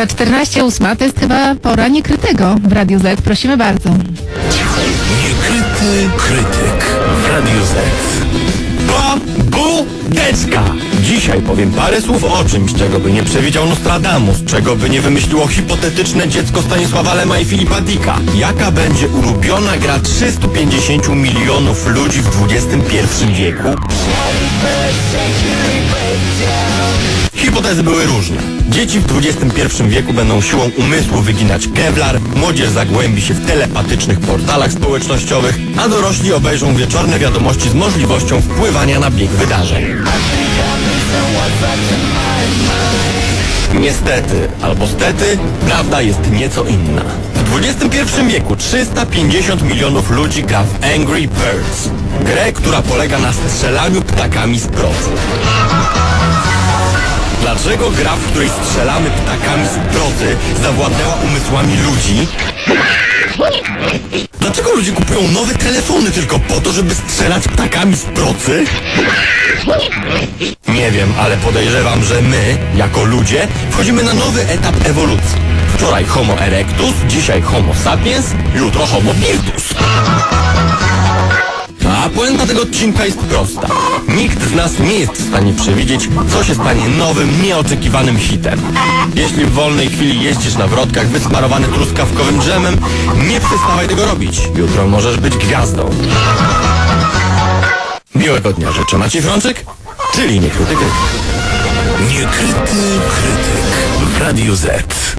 Za 14 ósma to jest chyba pora niekrytego w Radiu Z. Prosimy bardzo. Niekryty krytyk w Radiu Z. Babudeczka! Dzisiaj powiem parę słów o czymś, czego by nie przewidział Nostradamus, czego by nie wymyśliło hipotetyczne dziecko Stanisława Lema i Filipa Dika. Jaka będzie ulubiona gra 350 milionów ludzi w XXI wieku? Hipotezy były różne. Dzieci w XXI wieku będą siłą umysłu wyginać kevlar, młodzież zagłębi się w telepatycznych portalach społecznościowych, a dorośli obejrzą wieczorne wiadomości z możliwością wpływania na bieg wydarzeń. Niestety, albo stety, prawda jest nieco inna. W XXI wieku 350 milionów ludzi gra w Angry Birds. Grę, która polega na strzelaniu ptakami z procy. Dlaczego gra, w której strzelamy ptakami z procy, zawładnęła umysłami ludzi? Dlaczego ludzie kupują nowe telefony tylko po to, żeby strzelać ptakami z procy? Nie wiem, ale podejrzewam, że my, jako ludzie, wchodzimy na nowy etap ewolucji. Wczoraj Homo erectus, dzisiaj Homo sapiens, jutro Homo virtus. Puenta tego odcinka jest prosta. Nikt z nas nie jest w stanie przewidzieć, co się stanie nowym, nieoczekiwanym hitem. Jeśli w wolnej chwili jeździsz na wrotkach wysmarowany truskawkowym dżemem, nie przestawaj tego robić. Jutro możesz być gwiazdą. Miłego dnia życzę Maciej Frączyk, czyli niekryty krytyk. Krytyk w Radiu Z.